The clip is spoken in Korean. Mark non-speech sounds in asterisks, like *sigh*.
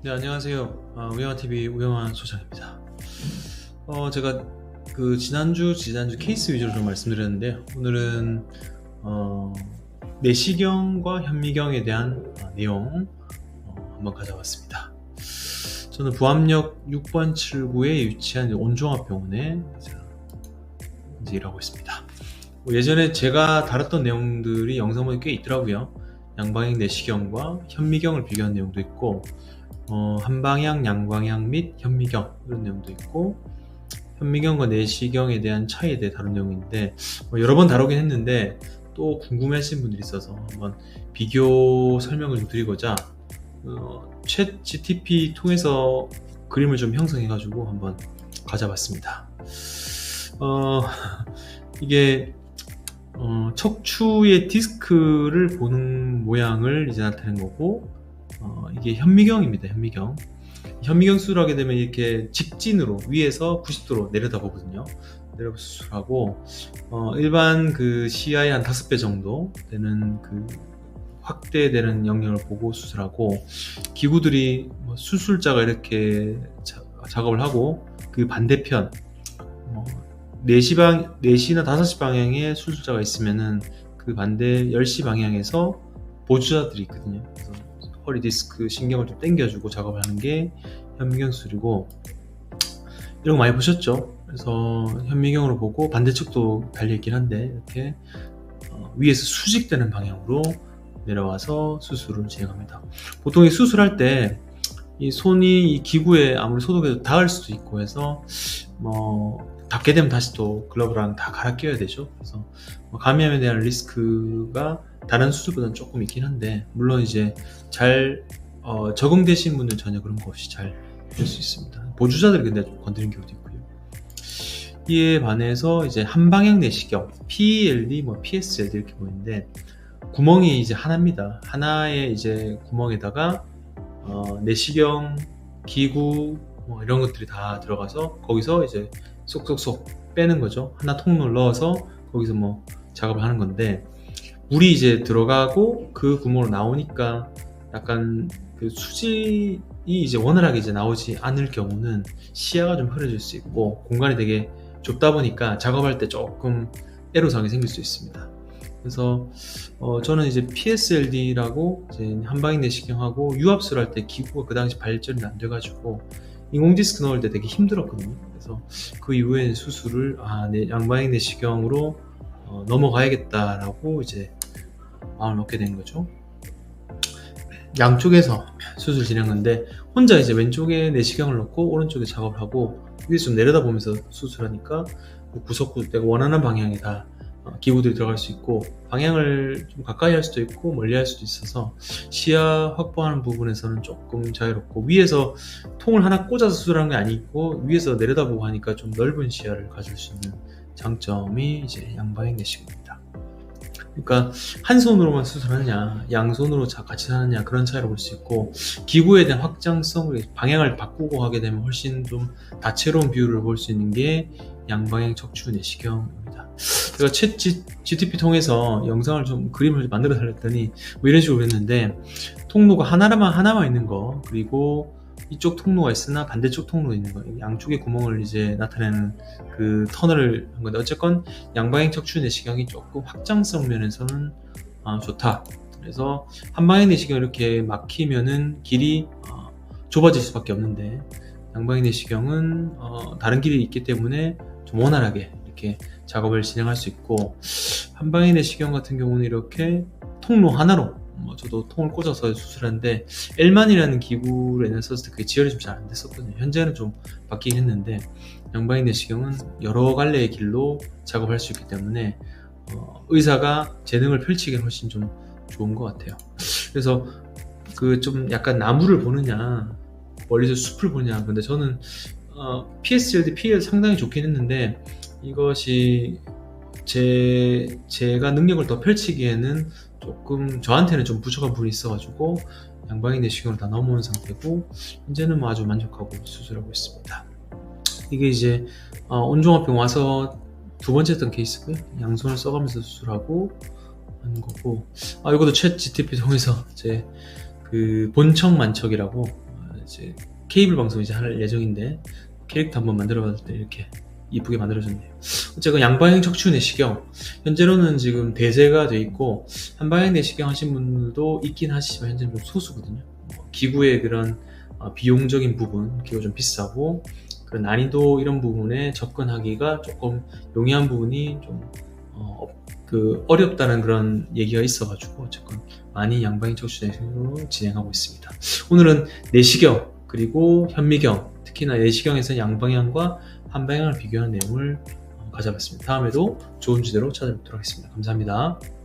네, 안녕하세요. 아, 우영아TV 우영아 소장입니다. 어, 제가 그 지난주, 지난주 케이스 위주로 좀 말씀드렸는데요. 오늘은, 어, 내시경과 현미경에 대한 어, 내용 어, 한번 가져왔습니다. 저는 부암역 6번 7구에 위치한 온종합병원에 이제 일하고 있습니다. 뭐 예전에 제가 다뤘던 내용들이 영상에 꽤 있더라고요. 양방향 내시경과 현미경을 비교한 내용도 있고, 어, 한방향, 양방향 및 현미경 이런 내용도 있고 현미경과 내시경에 대한 차이에 대해 다룬 내용인데 뭐 여러 번 다루긴 했는데 또 궁금해하시는 분들이 있어서 한번 비교 설명을 좀 드리고자 어, 챗 GTP 통해서 그림을 좀 형성해가지고 한번 가져봤습니다. 어, *laughs* 이게 어, 척추의 디스크를 보는 모양을 이제 나타낸 거고 어, 이게 현미경입니다. 현미경. 현미경 수술하게 되면 이렇게 직진으로 위에서 90도로 내려다 보거든요. 내려 수술하고 어, 일반 그 CI 한 5배 정도 되는 그 확대되는 영역을 보고 수술하고 기구들이 뭐 수술자가 이렇게 자, 작업을 하고 그 반대편 어, 4시 방 4시나 5시 방향에 수술자가 있으면은 그 반대 10시 방향에서 보조자들이 있거든요. 그래서 허리 디스크 신경을 좀 당겨주고 작업을 하는 게 현미경 수술이고 이런 거 많이 보셨죠? 그래서 현미경으로 보고 반대쪽도 달려있긴 한데 이렇게 어, 위에서 수직되는 방향으로 내려와서 수술을 진행합니다. 보통 이 수술할 때 이 손이 이 기구에 아무리 소독해도 닿을 수도 있고 해서 뭐 닿게 되면 다시 또 글러브랑 다 갈아 껴야 되죠. 그래서 뭐 감염에 대한 리스크가 다른 수술보다는 조금 있긴 한데 물론 이제 잘 어, 적응되신 분들 전혀 그런 거 없이 잘 될 수 있습니다. 보조자들이 근데 좀 건드리는 경우도 있고요. 이에 반해서 이제 한방향 내시경, PLD, 뭐 PSLD 이렇게 보이는데 구멍이 이제 하나입니다. 하나의 이제 구멍에다가 어, 내시경, 기구 뭐 이런 것들이 다 들어가서 거기서 이제 쏙쏙쏙 빼는 거죠. 하나 통로를 넣어서 거기서 뭐 작업을 하는 건데 물이 이제 들어가고 그 구멍으로 나오니까 약간 그 수질이 이제 원활하게 이제 나오지 않을 경우는 시야가 좀 흐려질 수 있고 공간이 되게 좁다 보니까 작업할 때 조금 애로사항이 생길 수 있습니다. 그래서 어 저는 이제 PSLD라고 이제 한방향 내시경하고 유압수를 할때 기구가 그 당시 발전이 안 돼가지고 인공 디스크 넣을 때 되게 힘들었거든요. 그래서 그 이후에 수술을 아, 내 양방향 내시경으로 어, 넘어가야겠다라고 이제 마음을 먹게 된 거죠. 양쪽에서 수술 진행하는데 혼자 이제 왼쪽에 내시경을 넣고 오른쪽에 작업을 하고 위에서 좀 내려다보면서 수술하니까 그 구석구석 내가 원하는 방향에 다 어, 기구들이 들어갈 수 있고 방향을 좀 가까이 할 수도 있고 멀리 할 수도 있어서 시야 확보하는 부분에서는 조금 자유롭고 위에서 통을 하나 꽂아서 수술하는 게 아니고 위에서 내려다보고 하니까 좀 넓은 시야를 가질 수 있는 장점이 이제 양방향 내시경입니다. 그러니까 한 손으로만 수술하느냐, 양손으로 자- 같이 하느냐 그런 차이를 볼수 있고 기구에 대한 확장성을 방향을 바꾸고 하게 되면 훨씬 좀 다채로운 비율을 볼 수 있는 게 양방향 척추 내시경입니다. 제가 챗 GTP 통해서 영상을 좀 그림을 만들어 달랬더니 뭐 이런 식으로 했는데 통로가 하나만 하나만 있는 거 그리고 이쪽 통로가 있으나 반대쪽 통로 있는 거 양쪽에 구멍을 이제 나타내는 그 터널을 한 건데 어쨌건 양방향 척추 내시경이 조금 확장성 면에서는 아, 좋다. 그래서 한방향 내시경 이렇게 막히면은 길이 어, 좁아질 수밖에 없는데 양방향 내시경은 어, 다른 길이 있기 때문에 좀 원활하게 이렇게 작업을 진행할 수 있고 한방향 내시경 같은 경우는 이렇게 통로 하나로 뭐 저도 통을 꽂아서 수술하는데 엘만이라는 기구를 옛날에 썼을 때 그게 지혈이 좀 잘 안 됐었거든요. 현재는 좀 바뀌긴 했는데 양방향 내시경은 여러 갈래의 길로 작업할 수 있기 때문에 어, 의사가 재능을 펼치기는 훨씬 좀 좋은 것 같아요. 그래서 그 좀 약간 나무를 보느냐 멀리서 숲을 보냐 근데 저는 어, PSLD, PL 상당히 좋긴 했는데 이것이 제 제가 능력을 더 펼치기에는 조금 저한테는 좀 부족한 부분이 있어가지고 양방향 내시경으로 다 넘어온 상태고 이제는 뭐 아주 만족하고 수술하고 있습니다. 이게 이제 어, 온종합병 와서 두 번째 했던 케이스고요. 양손을 써가면서 수술하고 하는 거고 아 이것도 챗 GTP 통해서 제그 본척 만척이라고 어, 이제 케이블 방송 이제 할 예정인데 캐릭터 한번 만들어 봤을 때 이렇게 이쁘게 만들어졌네요. 어쨌건 양방향 척추 내시경 현재로는 지금 대세가 돼 있고 한방향 내시경 하신 분들도 있긴 하시지만 현재는 좀 소수거든요. 뭐 기구의 그런 어, 비용적인 부분, 기구 좀 비싸고 그런 난이도 이런 부분에 접근하기가 조금 용이한 부분이 좀 어, 그 어렵다는 그런 얘기가 있어가지고 어쨌건 많이 양방향 척추 내시경으로 진행하고 있습니다. 오늘은 내시경 그리고 현미경 특히나 내시경에서 양방향과 한방향을 비교하는 내용을 어, 가져봤습니다. 다음에도 좋은 주제로 찾아뵙도록 하겠습니다. 감사합니다.